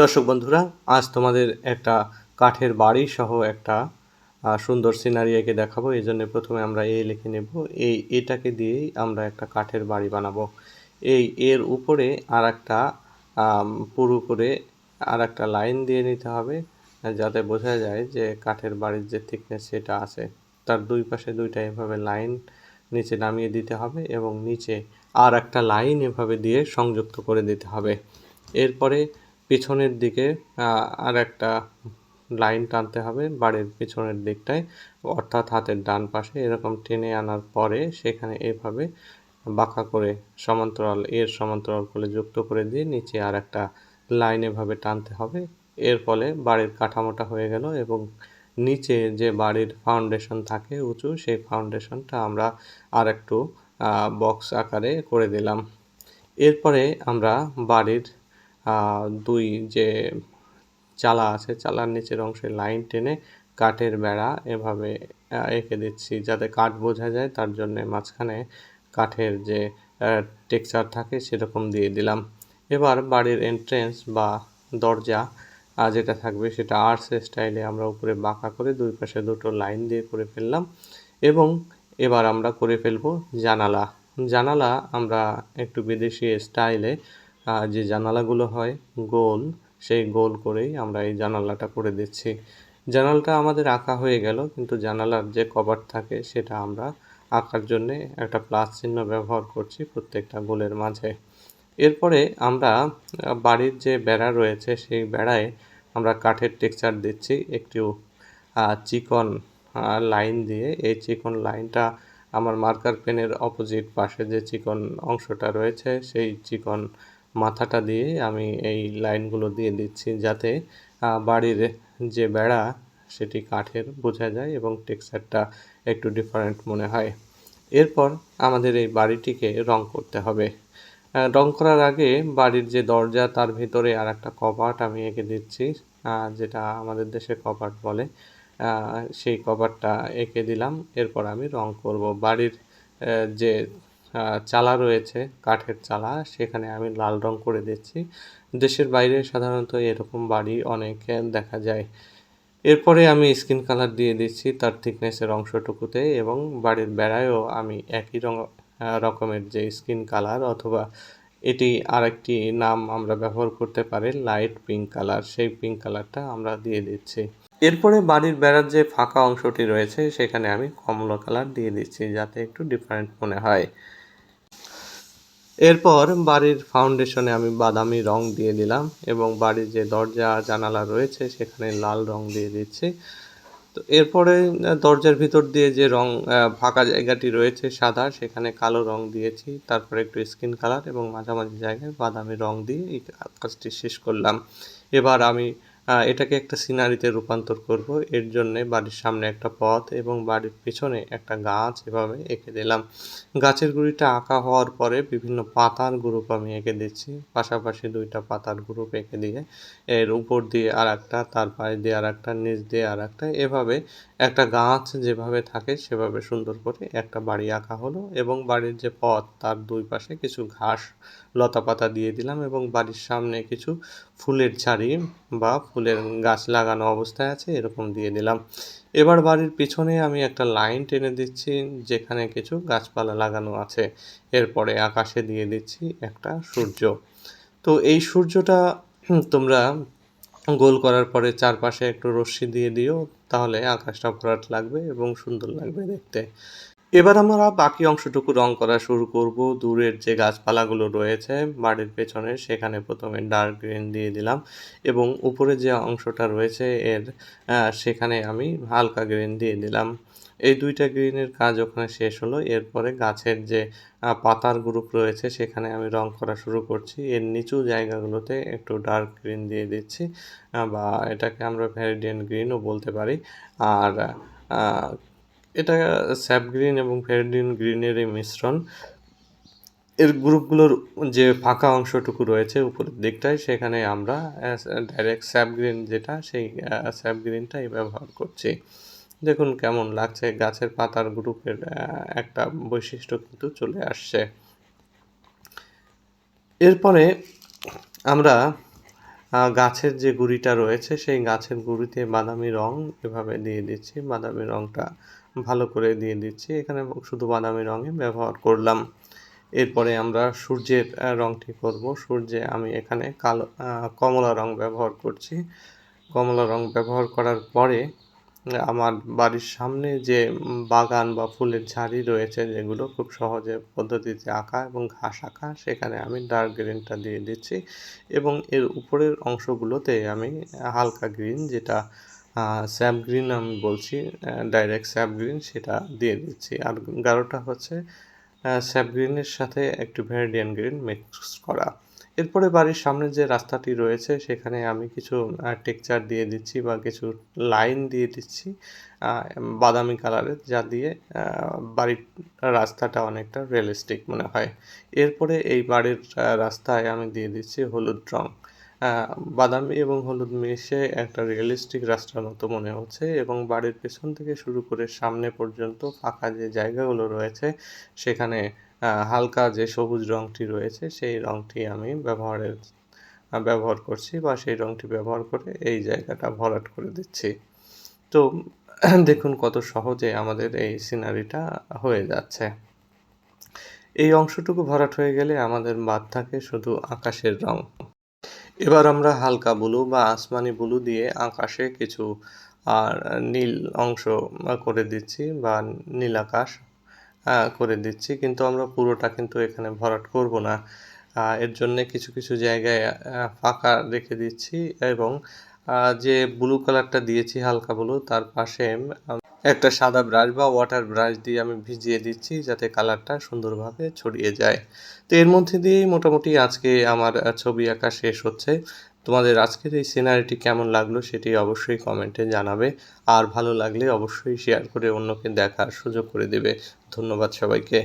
দর্শক বন্ধুরা, আজ তোমাদের একটা কাঠের বাড়ি সহ একটা সুন্দর সিনারি দেখাবো। এই জন্য প্রথমে আমরা এ লিখে নেব। এই এটাকে দিয়েই আমরা একটা কাঠের বাড়ি বানাবো। এই এর উপরে আর একটা পুরু করে আর একটা লাইন দিয়ে নিতে হবে, যাতে বোঝা যায় যে কাঠের বাড়ির যে থিকনেস সেটা আছে। তার দুই পাশে দুইটা এভাবে লাইন নিচে নামিয়ে দিতে হবে এবং নিচে আর একটা লাইন এভাবে দিয়ে সংযুক্ত করে দিতে হবে। এরপরে পিছনের দিকে আর একটা লাইন টানতে হবে বাড়ির পিছনের দিকটায়। অর্থাৎ হাতের ডান পাশে এরকম টেনে আনার পরে সেখানে এভাবে বাঁকা করে সমান্তরাল, এর সমান্তরাল করে যুক্ত করে দিয়ে নিচে আর একটা লাইন এভাবে টানতে হবে। এর ফলে বাড়ির কাঠামোটা হয়ে গেল এবং নিচে যে বাড়ির ফাউন্ডেশন থাকে উঁচু, সেই ফাউন্ডেশনটা আমরা আর একটু বক্স আকারে করে দিলাম। এরপরে আমরা বাড়ির দুই যে চালা আছে, চালার নিচের অংশে লাইন টেনে কাঠের বেড়া এভাবে এঁকে দিচ্ছি যাতে কাঠ বোঝা যায়। তার জন্য মাঝখানে কাঠের যে টেক্সচার থাকে সেরকম দিয়ে দিলাম। এবার বাড়ির এন্ট্রেন্স বা দরজা যেটা থাকবে সেটা আর্টস স্টাইলে আমরা উপরে বাঁকা করে দুই পাশে দুটো লাইন দিয়ে করে ফেললাম এবং এবার আমরা করে ফেলব জানালা। জানালা আমরা একটু বিদেশি স্টাইলে যে জানালাগুলো হয়, গোল, সেই গোল করেই আমরা এই জানালাটা করে দিচ্ছি। জানালাটা আমাদের আঁকা হয়ে গেল, কিন্তু জানালার যে কভার থাকে সেটা আমরা আঁকার জন্যে একটা প্লাস চিহ্ন ব্যবহার করছি প্রত্যেকটা গোলের মাঝে। এরপরে আমরা বাড়ির যে বেড়া রয়েছে সেই বেড়ায় আমরা কাঠের টেক্সচার দিচ্ছি একটু চিকন লাইন দিয়ে। এই চিকন লাইনটা আমার মার্কার পেনের অপোজিট পাশে যে চিকন অংশটা রয়েছে, সেই চিকন মাথাটা দিয়ে আমি এই লাইনগুলো দিয়ে দিচ্ছি যাতে বাড়ির যে বেড়া সেটি কাঠের বোঝা যায় এবং টেক্সচারটা একটু ডিফারেন্ট মনে হয়। এরপর আমাদের এই বাড়িটিকে রং করতে হবে। রং করার আগে বাড়ির যে দরজা তার ভিতরে আর একটা কপাট আমি এঁকে দিচ্ছি যেটা আমাদের দেশে কপাট বলে। সেই কভারটা এঁকে দিলাম, এরপর আমি রং করব। বাড়ির যে চালা রয়েছে, কাঠের চালা। সেখানে আমি লাল রং করে দিচ্ছি। দেশের বাইরে সাধারণত এরকম বাড়ি অনেক দেখা যায়। এরপরে আমি স্কিন কালার দিয়ে দিচ্ছি তার থিকনেসের অংশটুকুতে এবং বাড়ির বেড়ায়ও আমি একই রঙ রকমের যে স্কিন কালার অথবা এটি আরেকটি নাম আমরা ব্যবহার করতে পারি, লাইট পিঙ্ক কালার। সেই পিঙ্ক কালারটা আমরা দিয়ে দিচ্ছি। এরপরে বাড়ির বেড়ার যে ফাঁকা অংশটি রয়েছে, সেখানে আমি কমলা কালার দিয়ে দিচ্ছি যাতে একটু ডিফারেন্ট মনে হয়। এরপর বাড়ির ফাউন্ডেশনে আমি বাদামি রং দিয়ে দিলাম এবং বাড়ির যে দরজা জানালা রয়েছে সেখানে লাল রং দিয়ে দিচ্ছি। তো এরপরে দরজার ভিতর দিয়ে যে রং ফাঁকা জায়গাটি রয়েছে সাদা, সেখানে কালো রং দিয়েছি। তারপরে একটু স্কিন কালার এবং মাঝামাঝি জায়গায় বাদামি রং দিয়ে এই কাজটি শেষ করলাম। এবার আমি এটাকে একটা সিনারিতে রূপান্তর করব। এর জন্যে বাড়ির সামনে একটা পথ এবং বাড়ির পেছনে একটা গাছ এভাবে এঁকে দিলাম। গাছের গুঁড়িটা আঁকা হওয়ার পরে বিভিন্ন পাতার গ্রুপ আমি এঁকে দিচ্ছি। পাশাপাশি দুইটা পাতার গ্রুপ এঁকে দিয়ে এর উপর দিয়ে আর একটা তার পায়ে দিয়ে আর একটা নিচ দিয়ে আর একটা এভাবে একটা গাছ যেভাবে থাকে সেভাবে সুন্দর করে একটা বাড়ি আঁকা হলো এবং বাড়ির যে পথ, তার দুই পাশে কিছু ঘাস লতা পাতা দিয়ে দিলাম এবং বাড়ির সামনে কিছু ফুলের ঝাড়ি বা ফুলের গাছ লাগানো অবস্থায় আছে, এরকম দিয়ে দিলাম। এবার বাড়ির পিছনে আমি একটা লাইন টেনে দিচ্ছি, যেখানে কিছু গাছপালা লাগানো আছে। এরপরে আকাশে দিয়ে দিচ্ছি একটা সূর্য। তো এই সূর্যটা তোমরা গোল করার পরে চারপাশে একটু রশ্মি দিয়ে দিও, তাহলে আকাশটা ভরাট লাগবে এবং সুন্দর লাগবে দেখতে। এবার আমরা বাকি অংশটুকু রং করা শুরু করব। দূরের যে গাছপালাগুলো রয়েছে, বাড়ির পেছনে সেখানে প্রথমে ডার্ক গ্রিন দিয়ে দিলাম এবং উপরে যে অংশটা রয়েছে এর সেখানে আমি হালকা গ্রিন দিয়ে দিলাম। এই দুইটা গ্রিনের কাজ ওখানে শেষ হলো। এরপরে গাছের যে পাতার গ্রুপ রয়েছে সেখানে আমি রং করা শুরু করছি। এর নিচু জায়গাগুলোতে একটু ডার্ক গ্রিন দিয়ে দিচ্ছি বা এটাকে আমরা ভ্যারিডিয়ান গ্রিনও বলতে পারি। আর এটা স্যাপ গ্রিন এবং ভ্যারিডিয়ান গ্রিনের এই মিশ্রণ। এর গ্রুপগুলোর যে ফাঁকা অংশটুকু রয়েছে উপরের দিকটায়, সেখানে আমরা ডাইরেক্ট স্যাপ গ্রিন যেটা, সেই স্যাপ গ্রিনটাই ব্যবহার করছি। দেখুন কেমন লাগছে, গাছের পাতার গ্রুপের একটা বৈশিষ্ট্য কিন্তু চলে আসছে। এরপরে আমরা গাছের যে গুড়িটা রয়েছে, সেই গাছের গুঁড়িতে বাদামি রং এভাবে দিয়ে দিচ্ছি। বাদামি রংটা ভালো করে দিয়ে দিচ্ছি। এখানে শুধু বাদামি রঙে ব্যবহার করলাম। এরপরে আমরা সূর্যের রংটি করব। সূর্যে আমি এখানে কালো কমলা রং ব্যবহার করছি। কমলা রং ব্যবহার করার পরে, আমার বাড়ির সামনে যে বাগান বা ফুলের ঝাড়ি রয়েছে, যেগুলো খুব সহজে পদ্ধতিতে আঁকা এবং ঘাস আঁকা, সেখানে আমি ডার্ক গ্রিনটা দিয়ে দিচ্ছি এবং এর উপরের অংশগুলোতে আমি হালকা গ্রিন যেটা স্যাপ গ্রিন আমি বলছি ডাইরেক্ট স্যাপ গ্রিন সেটা দিয়ে দিচ্ছি। আর গাঢ়টা হচ্ছে স্যাপ গ্রিনের সাথে একটু ভ্যারিডিয়ান গ্রিন মিক্স করা। এরপরে বাড়ির সামনে যে রাস্তাটি রয়েছে সেখানে আমি কিছু টেক্সচার দিয়ে দিচ্ছি বা কিছু লাইন দিয়ে দিচ্ছি বাদামি কালারের যা দিয়ে বাড়ির রাস্তাটা অনেকটা রিয়েলিস্টিক মনে হয়। এরপরে এই বাড়ির রাস্তায় আমি দিয়ে দিচ্ছি হলুদ রং। আহ, বাদামি এবং হলুদ মিশে একটা রিয়েলিস্টিক রাস্তার মতো মনে হচ্ছে এবং বাড়ির পেছন থেকে শুরু করে সামনে পর্যন্ত ফাঁকা যে জায়গাগুলো রয়েছে, সেখানে হালকা যে সবুজ রংটি রয়েছে, সেই রংটি আমি ব্যবহারের ব্যবহার করছি বা সেই রংটি ব্যবহার করে এই জায়গাটা ভরাট করে দিচ্ছি। তো দেখুন কত সহজে আমাদের এই সিনারিটা হয়ে যাচ্ছে। এই অংশটুকু ভরাট হয়ে গেলে আমাদের বাদ থাকে শুধু আকাশের রং। এবার আমরা হালকা ব্লু বা আসমানি ব্লু দিয়ে আকাশে কিছু, আর নীল অংশ করে দিচ্ছি বা নীল আকাশ করে দিচ্ছি। কিন্তু আমরা পুরোটা কিন্তু এখানে ভরাট করব না। এর জন্য কিছু কিছু জায়গায় ফাঁকা রেখে দিচ্ছি এবং যে ব্লু কালারটা দিয়েছি হালকা ব্লু, তার পাশে একটা সাদা ব্রাশ বা ওয়াটার ব্রাশ দিয়ে আমি ভিজিয়ে দিচ্ছি যাতে কালারটা সুন্দরভাবে ছড়িয়ে যায়। তো এর মধ্যে দিয়েই মোটামুটি আজকে আমার ছবি আঁকা শেষ হচ্ছে। তোমাদের আজকের এই সিনারিটি কেমন লাগল সেটি অবশ্যই কমেন্টে জানাবে। আর ভালো লাগলে অবশ্যই শেয়ার করে অন্যকে দেখার সুযোগ করে দেবে। ধন্যবাদ সবাইকে।